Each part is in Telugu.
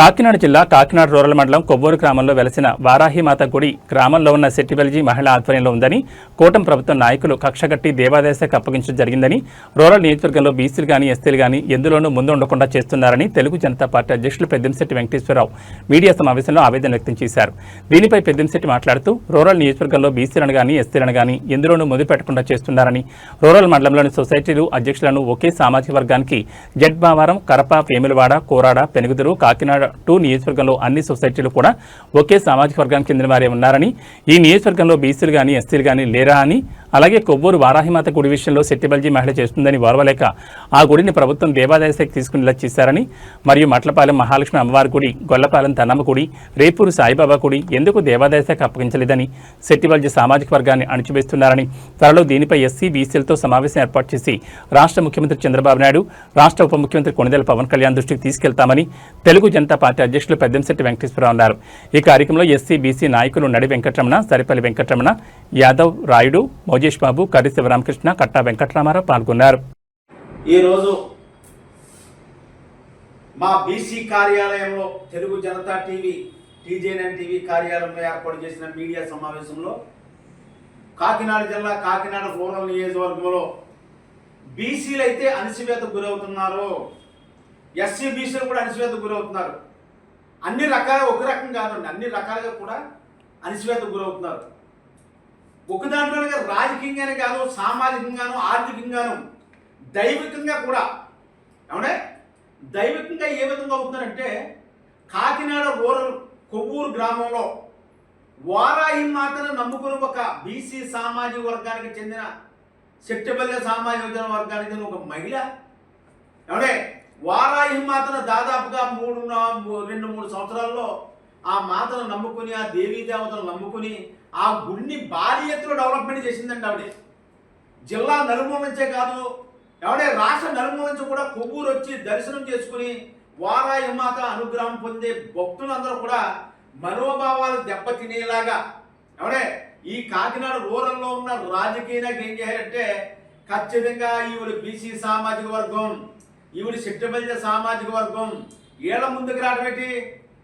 కాకినాడ జిల్లా కాకినాడ రూరల్ మండలం కొవ్వూరు గ్రామంలో వెలసిన వారాహిమాత గుడి గ్రామంలో ఉన్న సెట్టివెల్జీ మహిళ ఆధ్వర్యంలో ఉందని కూటమి ప్రభుత్వం నాయకులు కక్షగట్టి దేవాదాయ శాఖ అప్పగించడం జరిగిందని రూరల్ నియోజకవర్గంలో బీసీలు కానీ ఎస్టీలు కానీ ఎందులోనూ ముందు ఉండకుండా చేస్తున్నారని తెలుగు జనతా పార్టీ అధ్యక్షులు పెద్దంశెట్టి వెంకటేశ్వరరావు మీడియా సమావేశంలో ఆవేదన వ్యక్తం చేశారు. దీనిపై పెద్దంశెట్టి మాట్లాడుతూ రూరల్ నియోజకవర్గంలో బీసీలను కానీ ఎస్టీలను కానీ ఎందులోనూ ముందు పెట్టకుండా చేస్తున్నారని రూరల్ మండలంలోని సొసైటీలు అధ్యక్షులను ఒకే సామాజిక వర్గానికి జడ్ బావారం కరప వేములవాడ కోరాడ పెనుగుదురు కాకినాడ టూ నియోజకవర్గంలో అన్ని సొసైటీలు కూడా ఒకే సామాజిక వర్గానికి చెందిన వారే ఉన్నారని ఈ నియోజకవర్గంలో బీసీలు కానీ ఎస్సీలు కానీ లేరా అని అలాగే కొవ్వూరు వారాహిమాత గుడి విషయంలో సెట్టిబల్జీ మహిళ చేస్తుందని ఓర్వలేక ఆ గుడిని ప్రభుత్వం దేవాదాయ శాఖ తీసుకునేలా చేశారని మరియు మట్లపాలెం మహాలక్ష్మి అమ్మవారి గుడి గొల్లపాలెం తన్నమ్మ గుడి రేపూరు సాయిబాబా గుడి ఎందుకు దేవాదాయ శాఖ అప్పగించలేదని సెట్టిబల్జీ సామాజిక వర్గాన్ని అణచివేస్తున్నారని త్వరలో దీనిపై ఎస్సీ బీసీలతో సమావేశం ఏర్పాటు చేసి రాష్ట్ర ముఖ్యమంత్రి చంద్రబాబు నాయుడు రాష్ట్ర ఉప ముఖ్యమంత్రి కొణిదెల పవన్ కళ్యాణ్ దృష్టికి తీసుకెళ్తామని తెలుగు జనతా పార్టీ అధ్యక్షులు పెద్దంశెట్టి వెంకటేశ్వరరావు అన్నారు. ఈ కార్యక్రమంలో ఎస్సీ బీసీ నాయకులు నడి వెంకటరమణ సరిపల్లి వెంకటరమణ యాదవ్ రాయుడు మోజేష్ బాబు కర్రి శివరామకృష్ణ కట్టా వెంకటరామారావు పాల్గొన్నారు. ఈరోజు మా బీసీ కార్యాలయంలో Telugu Janata TV TJN TV కార్యాలయంలో ఏర్పాటు చేసిన మీడియా సమావేశంలో కాకినాడ జిల్లా కాకినాడ రూరల్ నియోజకవర్గంలో బీసీలు అయితే అణిచివేతకు గురవుతున్నారు. ఎస్సీ బీసీలు కూడా అణిచివేతకు గురవుతున్నారు. అన్ని రకాల ఒక రకం కాదండి అన్ని రకాలుగా కూడా అణిచివేతకు గురవుతున్నారు. ఒకదాంట్లోనే కాదు, రాజకీయంగానే కాదు సామాజికంగాను ఆర్థికంగాను దైవికంగా కూడా ఏమంటే దైవికంగా ఏ విధంగా అవుతుందంటే కాకినాడ రూరల్ కొవ్వూరు గ్రామంలో వారాయి మాతను నమ్ముకుని ఒక బీసీ సామాజిక వర్గానికి చెందిన సెట్టబల్య సామాజిక వర్గానికి చెందిన ఒక మహిళ. ఏమంటే వారాయి మాతను దాదాపుగా మూడు రెండు మూడు సంవత్సరాల్లో ఆ మాతను నమ్ముకుని ఆ దేవీ దేవతను నమ్ముకుని ఆ గుడిని భారీ ఎత్తులో డెవలప్మెంట్ చేసిందండి ఆవిడ. జిల్లా నలుమూల నుంచే కాదు ఎవడే రాష్ట్ర నలుమూల నుంచి కూడా కొవ్వూరు వచ్చి దర్శనం చేసుకుని వారాయి మాత అనుగ్రహం పొందే భక్తులందరూ కూడా మనోభావాలు దెబ్బతినేలాగా ఎవడే ఈ కాకినాడ రూరల్లో ఉన్న రాజకీయ నాయకులు ఏం చేయాలంటే ఖచ్చితంగా ఈవిడ బీసీ సామాజిక వర్గం ఈవిడ శక్తిపల్లి సామాజిక వర్గం ఏళ్ళ ముందుకు రావడం ఏంటి?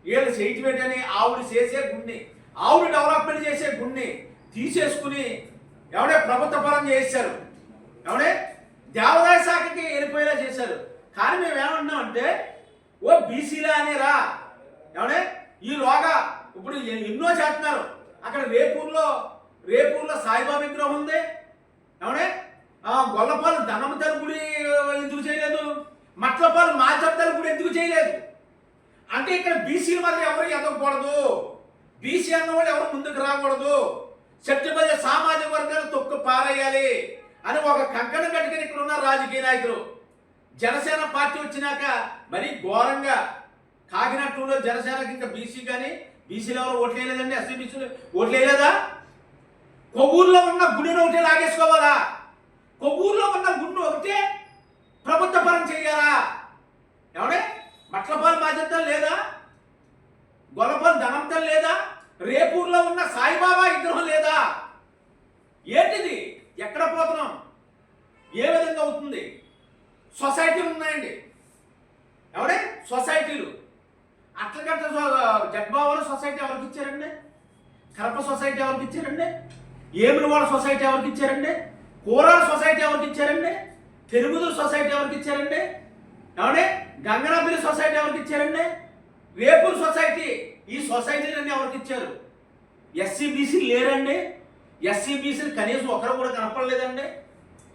వీళ్ళు చేయటం అని ఆవిడ చేసే గుణ్ణి ఆవులు డెవలప్మెంట్ చేసే గుడిని తీసేసుకుని ఎవడే ప్రభుత్వ పరం చేశారు? ఎవడే? దేవాదాయ శాఖకి వెళ్ళిపోయేలా చేశారు. కానీ మేము ఏమంటున్నామంటే ఓ బీసీలా అనేరా. ఎవడే? ఈలోగా ఇప్పుడు ఎన్నో చేస్తున్నారు. అక్కడ రేపూర్లో రేపూర్లో సాయిబాబా విగ్రహం ఉంది. ఏమంటే గొల్లపాలు ధనమతల గుడి ఎందుకు చేయలేదు? మట్లపాలు మాచర్తల గుడి ఎందుకు చేయలేదు? అంటే ఇక్కడ బీసీల మాత్రం ఎవరు ఎదగకూడదు. బీసీ అన్నవాళ్ళు ఎవరు ముందుకు రాకూడదు. సెప్టెంబర్ సామాజిక వర్గాలు తొక్కు పారేయాలి అని ఒక కంకణం కట్టుకుని ఇక్కడ ఉన్న రాజకీయ నాయకులు. జనసేన పార్టీ వచ్చినాక మరి ఘోరంగా కాకినాడ టూలో జనసేనకి ఇంకా బీసీ కానీ బీసీలు ఎవరు ఓట్లు వేయలేదండి ఎస్సీ బీసీలు ఓట్లు వేయలేదా? కొవ్వూరులో ఉన్న గుడిని ఒకటే లాగేసుకోవాలా? కొవ్వూరులో ఉన్న గుండు ఒకటే ప్రభుత్వ పరం చేయాలా ఏమంటే మట్లపాలు బాధ్యత లేదా గొల్లపాలు ధనంతం లేదా రేపూర్లో ఉన్న సాయిబాబా విగ్రహం లేదా ఏంటిది ఎక్కడ ఏ విధంగా అవుతుంది? సొసైటీలు ఉన్నాయండి. ఎవడే? సొసైటీలు. అట్లగట్ట జగ్బావరం సొసైటీ ఎవరికి ఇచ్చారండి? కరప సొసైటీ ఎవరికి ఇచ్చారండి? ఏమిడివాడ సొసైటీ ఎవరికి ఇచ్చారండి? కూరాల సొసైటీ ఎవరికి ఇచ్చారండి? తిరుగుదూరు సొసైటీ ఎవరికి ఇచ్చారండి? ఏమండి గంగనాపిల్లి సొసైటీ ఎవరికి ఇచ్చారండి? రేపుల్ సొసైటీ. ఈ సొసైటీలన్నీ ఎవరికి ఇచ్చారు? ఎస్సీబీసీ లేరండి. ఎస్సీ బీసీలు కనీసం ఒకరు కూడా కనపడలేదండి.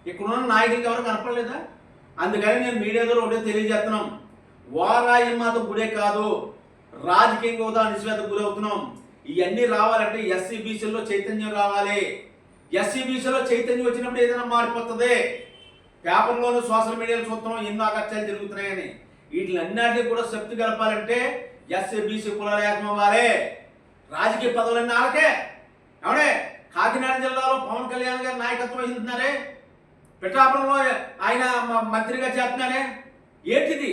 ఇక్కడున్న నాయకులకి ఎవరు కనపడలేదా? అందుకని నేను మీడియా ద్వారా ఒకటే తెలియజేస్తున్నాం. వారాయి మాత గుడే కాదు రాజకీయంగా కూడా నిశ్వేత గురవుతున్నాం. ఇవన్నీ రావాలంటే ఎస్సీబీసీలో చైతన్యం రావాలి. ఎస్సీ బీసీలో చైతన్యం వచ్చినప్పుడు ఏదైనా మారిపోతుంది. పేపర్లోనూ సోషల్ మీడియాలో చూస్తున్నాం ఎన్నో అకత్యాలు జరుగుతున్నాయని. వీటిలన్నిటికీ కూడా శక్తి కలపాలంటే ఎస్సీ బీసీ కులాలు ఏకమవ్వాలి. రాజకీయ పదవులన్నీ ఆకే ఏమడే కాకినాడ జిల్లాలో పవన్ కళ్యాణ్ గారి నాయకత్వం వహిస్తున్నారే? పిఠాపురంలో ఆయన మంత్రిగా చేస్తున్నారే? ఏంటిది?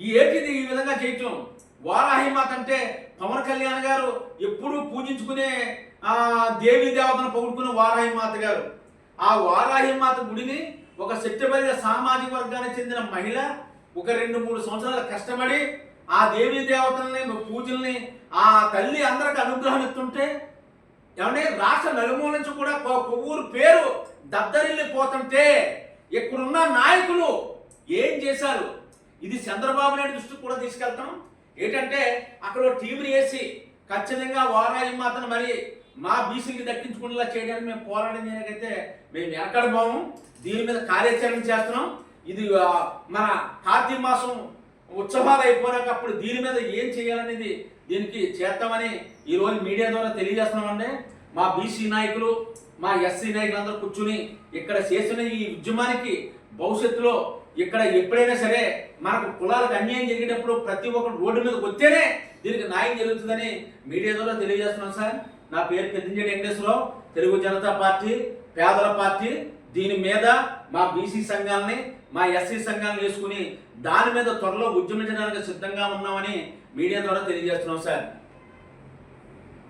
ఈ ఏంటిది ఈ విధంగా చేయటం? వారాహిమాత అంటే పవన్ కళ్యాణ్ గారు ఎప్పుడూ పూజించుకునే ఆ దేవీ దేవతను పొగుడుకున్న వారాహిమాత గారు. ఆ వారాహిమాత గుడిని ఒక శక్తిబలిత సామాజిక వర్గానికి చెందిన మహిళ ఒక రెండు మూడు సంవత్సరాలు కష్టపడి ఆ దేవీ దేవతల్ని పూజల్ని ఆ తల్లి అందరికి అనుగ్రహం ఇస్తుంటే ఏమంటే రాష్ట్ర నలుమూల నుంచి కూడా కొవ్వూరు పేరు దద్దరిల్లిపోతుంటే ఇక్కడున్న నాయకులు ఏం చేశారు? ఇది చంద్రబాబు నాయుడు దృష్టికి కూడా తీసుకెళ్తాం. ఏంటంటే అక్కడ టీవీలు వేసి ఖచ్చితంగా వారాయి మాత్రం మరి మా బీసీకి దక్కించుకునేలా చేయడానికి మేము పోరాడిన అయితే మేము ఎక్కడ పోము దీని మీద కార్యాచరణ చేస్తున్నాం. ఇది మన కార్తీక మాసం ఉత్సవాలు అయిపోయాక అప్పుడు దీని మీద ఏం చేయాలనేది దీనికి చేద్దామని ఈరోజు మీడియా ద్వారా తెలియజేస్తున్నామండి. మా బీసీ నాయకులు మా ఎస్సీ నాయకులు అందరూ కూర్చుని ఇక్కడ చేసిన ఈ ఉద్యమానికి భవిష్యత్తులో ఇక్కడ ఎప్పుడైనా సరే మనకు కులాలకు అన్యాయం జరిగేటప్పుడు ప్రతి ఒక్కరు రోడ్డు మీద వస్తేనే దీనికి న్యాయం జరుగుతుందని మీడియా ద్వారా తెలియజేస్తున్నాం సార్. నా పేరు పెద్దంజడి వెంకటేశ్వరరావు తెలుగు జనతా పార్టీ పేదల పార్టీ దీని మీద మా బీసీ సంఘాలని మా ఎస్సీ సంఘాలను వేసుకుని దాని మీద త్వరలో ఉద్యమించడానికి సిద్ధంగా ఉన్నామని మీడియా ద్వారా తెలియజేస్తున్నాం సార్.